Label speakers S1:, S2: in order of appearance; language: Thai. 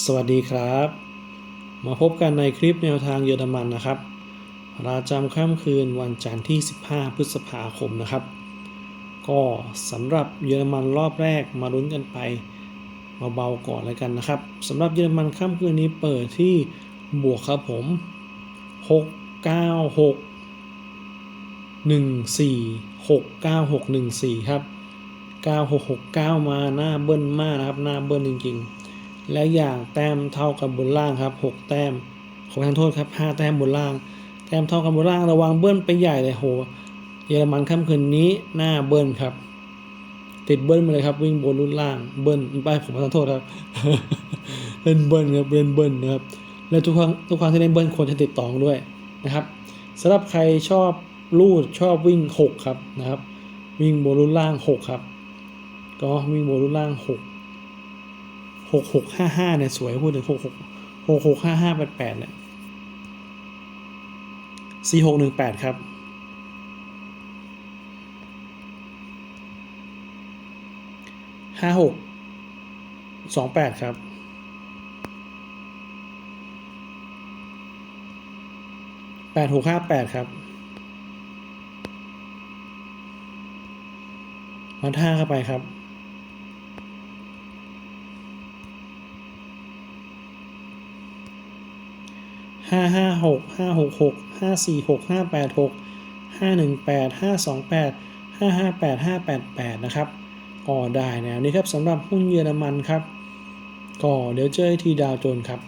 S1: สวัสดีครับ มาพบกันในคลิปแนวทางเยอรมันนะครับระจำค่ำคืนวันจันทร์ที่ 15 พฤษภาคมนะครับ ก็สำหรับเยอรมันรอบแรกมาลุ้นกันไปเบาๆก่อนแล้วกันนะครับสำหรับเยอรมันค่ำคืนนี้เปิดที่บวกครับผม 6 9 6 1 4 6 9 6 1 4 ครับ 9669 มาหน้าเบิ้ลมากนะครับ หน้าเบิ้ลจริงๆ และอย่างแต้มเท่ากันบนล่างครับ 6 แต้ม ขอทานโทษครับ 5 แต้มบนล่าง แต้มเท่ากันบนล่างระวังเบิ้ลไปใหญ่เลยโห เยอรมันค่ำคืนนี้หน้าเบิ้ลครับ ติดเบิ้ลมาเลยครับ วิ่งบนรุ่นล่างเบิ้ลไปผมประทานโทษครับเล่นเบิ้ลครับเล่นเบิ้ลนะครับและทุกครั้งทุกครั้งที่เล่นเบิ้ลควรจะติดต่อด้วยนะครับสำหรับใครชอบลูดชอบวิ่ง 6 ครับนะครับ วิ่งบนรุ่นล่าง 6 ครับ ก็วิ่งบนรุ่นล่าง 6 หกหกห้าห้าเนี่ยสวยพูดถึงหกหกหกหกห้าห้าแปดแปดเนี่ยสี่หกหนึ่งแปดครับห้าหกสองแปดครับแปดหกห้าแปดครับมาท่าเข้าไปครับ ห้าห้าหกห้าหกหกห้าสี่หกห้าแปดหกห้าหนึ่งแปดห้าสองแปดห้าห้าแปดห้าแปดแปดนะครับก็ได้แนวนี้ครับสำหรับหุ้นเยอรมันครับ ก็เดี๋ยวเจอที่ดาวโจนส์ครับ